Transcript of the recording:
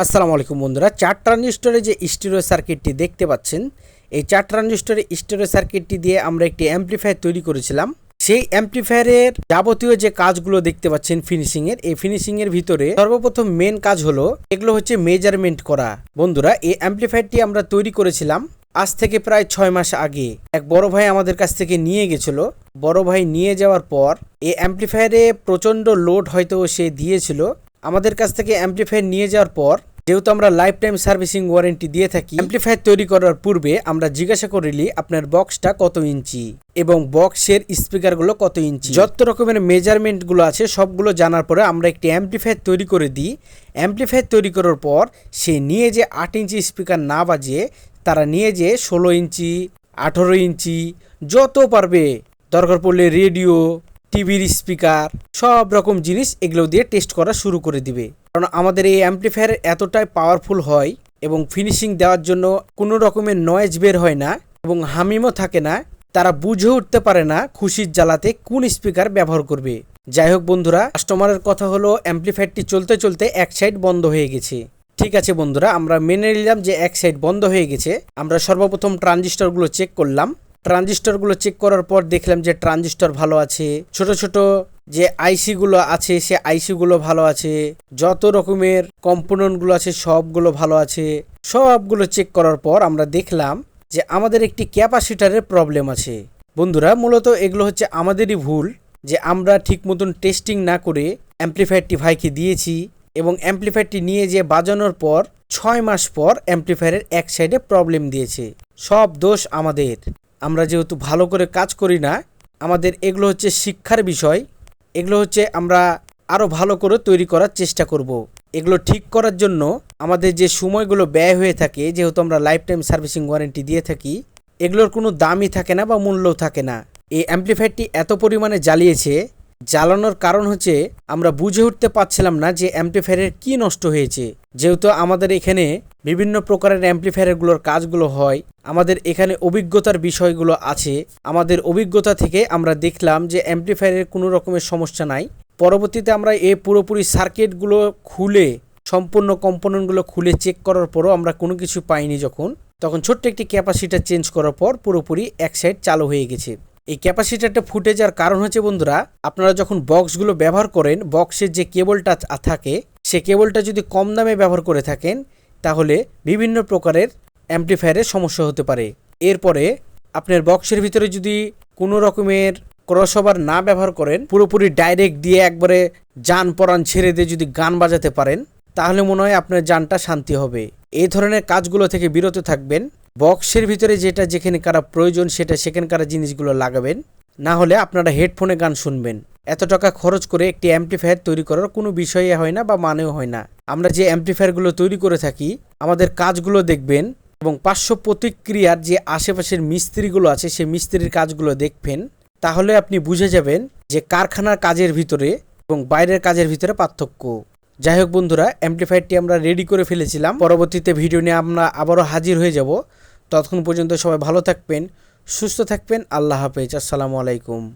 আসসালামু আলাইকুম বন্ধুরা, চার ট্রানজিস্টরে যে স্টিরিও সার্কিটটি দেখতে পাচ্ছেন, এই চার ট্রানজিস্টরে স্টিরিও সার্কিটটি দিয়ে আমরা একটি অ্যাম্পলিফায়ার তৈরি করেছিলাম। সেই অ্যাম্পলিফায়ারের যাবতীয় যে কাজগুলো দেখতে পাচ্ছেন ফিনিশিং এর এই ফিনিশিং এর ভিতরে সর্বপ্রথম মেন কাজ হলো, এগুলো হচ্ছে মেজারমেন্ট করা। বন্ধুরা, এই অ্যাম্পলিফায়ারটি আমরা তৈরি করেছিলাম আজ থেকে প্রায় ছয় মাস আগে। এক বড় ভাই আমাদের কাছ থেকে নিয়ে গেছিল। বড় ভাই নিয়ে যাওয়ার পর এই অ্যাম্পলিফায়ারে প্রচণ্ড লোড হয়তো সে দিয়েছিল। আমাদের কাছ থেকে অ্যাম্পলিফায়ার নিয়ে যাওয়ার পর, যেহেতু আমরা লাইফ টাইম সার্ভিসিং ওয়ারেন্টি দিয়ে থাকি অ্যাম্পলিফায়ার তৈরি করার পূর্বে আমরা জিজ্ঞাসা করিলি আপনার বক্সটা কত ইঞ্চি এবং বক্সের স্পিকারগুলো কত ইঞ্চি। যত রকমের মেজারমেন্টগুলো আছে, সবগুলো জানার পরে আমরা একটি অ্যাম্পলিফায়ার তৈরি করে দিই। অ্যাম্পলিফায়ার তৈরি করার পর, সে নিয়ে যে আট ইঞ্চি স্পিকার না বাজে, তারা নিয়ে যে ষোলো ইঞ্চি, আঠেরো ইঞ্চি, যত পারবে, দরকার পড়লে রেডিও টিভির স্পিকার, সব রকম জিনিস এগুলো দিয়ে টেস্ট করা শুরু করে দিবে। কারণ আমাদের এই অ্যাম্পলিফায়ার এতটাই পাওয়ারফুল হয় এবং ফিনিশিং দেওয়ার জন্য কোনো রকমের নয়েজ বের হয় না এবং হামিমও থাকে না, তারা বুঝে উঠতে পারে না খুশির জ্বালাতে কোন স্পিকার ব্যবহার করবে। যাই হোক বন্ধুরা কাস্টমারের কথা হলো অ্যাম্পলিফায়ারটি চলতে চলতে এক সাইড বন্ধ হয়ে গেছে। ঠিক আছে বন্ধুরা, আমরা মেনে নিলাম যে এক সাইড বন্ধ হয়ে গেছে। আমরা সর্বপ্রথম ট্রানজিস্টরগুলো চেক করলাম। ট্রানজিস্টরগুলো চেক করার পর দেখলাম যে ট্রানজিস্টর ভালো আছে। ছোট ছোট যে আইসিগুলো আছে, সে আইসিগুলো ভালো আছে। যত রকমের কম্পোনেন্টগুলো আছে, সবগুলো ভালো আছে। সবগুলো চেক করার পর আমরা দেখলাম যে আমাদের একটি ক্যাপাসিটারের প্রবলেম আছে। বন্ধুরা, মূলত এগুলো হচ্ছে আমাদেরই ভুল যে আমরা ঠিক মতন টেস্টিং না করে অ্যাম্পলিফায়ারটি ভাইকে দিয়েছি এবং অ্যাম্পলিফায়ারটি নিয়ে যে বাজানোর পর ছয় মাস পর অ্যাম্পলিফায়ারের এক সাইডে প্রবলেম দিয়েছে। সব দোষ আমাদের। আমরা যেহেতু ভালো করে কাজ করি না, আমাদের এগুলো হচ্ছে শিক্ষার বিষয় এগুলো হচ্ছে আমরা আরও ভালো করে তৈরি করার চেষ্টা করব। এগুলো ঠিক করার জন্য আমাদের যে সময়গুলো ব্যয় হয়ে থাকে, যেহেতু আমরা লাইফ টাইম সার্ভিসিং ওয়ারেন্টি দিয়ে থাকি, এগুলোর কোনো দামই থাকে না বা মূল্যও থাকে না এই অ্যাম্পলিফায়ারটি এত পরিমাণে জ্বালিয়েছে জ্বালানোর কারণ হচ্ছে, আমরা বুঝে উঠতে পারছিলাম না যে অ্যাম্পলিফায়ারের কি নষ্ট হয়েছে। যেহেতু আমাদের এখানে বিভিন্ন প্রকারের অ্যাম্পলিফায়ারগুলোর কাজগুলো হয়, আমাদের এখানে অভিজ্ঞতার বিষয়গুলো আছে। আমাদের অভিজ্ঞতা থেকে আমরা দেখলাম যে অ্যাম্পলিফায়ারের কোনো রকমের সমস্যা নাই। পরবর্তীতে আমরা এই পুরোপুরি সার্কিটগুলো খুলে, সম্পূর্ণ কম্পোনেন্টগুলো খুলে চেক করার পরও আমরা কোনো কিছু পাইনি যখন। তখন ছোট্ট একটি ক্যাপাসিটার চেঞ্জ করার পর পুরোপুরি এক সাইড চালু হয়ে গেছে। এই ক্যাপাসিটারটা ফুটে যাওয়ার কারণ হচ্ছে বন্ধুরা, আপনারা যখন বক্সগুলো ব্যবহার করেন, বক্সের যে কেবলটা থাকে, সে কেবলটা যদি কম দামে ব্যবহার করে থাকেন, তাহলে বিভিন্ন প্রকারের অ্যাম্পলিফায়ারের সমস্যা হতে পারে। এরপরে আপনার বক্সের ভিতরে যদি কোনো রকমের ক্রসওভার না ব্যবহার করেন, পুরোপুরি ডাইরেক্ট দিয়ে একবারে যান পরাণ ছেড়ে দিয়ে যদি গান বাজাতে পারেন তাহলে মনে হয় আপনার যানটা শান্তি হবে। এই ধরনের কাজগুলো থেকে বিরত থাকবেন। বক্সের ভিতরে যেটা যেখানে কারা প্রয়োজন সেটা সেখানকার জিনিসগুলো লাগাবেন। না হলে আপনারা হেডফোনে গান শুনবেন। এত টাকা খরচ করে একটি অ্যাম্পলিফায়ার তৈরি করার কোনো বিষয়ে হয় না বা মানেও হয় না। আমরা যে অ্যাম্পলিফায়ারগুলো তৈরি করে থাকি, আমাদের কাজগুলো দেখবেন এবং পার্শ্ব প্রতিক্রিয়ার যে আশেপাশের মিস্ত্রিগুলো আছে, সেই মিস্ত্রির কাজগুলো দেখবেন। তাহলে আপনি বুঝে যাবেন যে কারখানার কাজের ভিতরে এবং বাইরের কাজের ভিতরে পার্থক্য। যাই হোক বন্ধুরা অ্যাম্পলিফায়ারটি আমরা রেডি করে ফেলেছিলাম। পরবর্তীতে ভিডিও নিয়ে আমরা আবারও হাজির হয়ে যাব। ততক্ষণ পর্যন্ত সবাই ভালো থাকবেন, সুস্থ থাকবেন। আল্লাহ হাফেজ। আসসালামু আলাইকুম।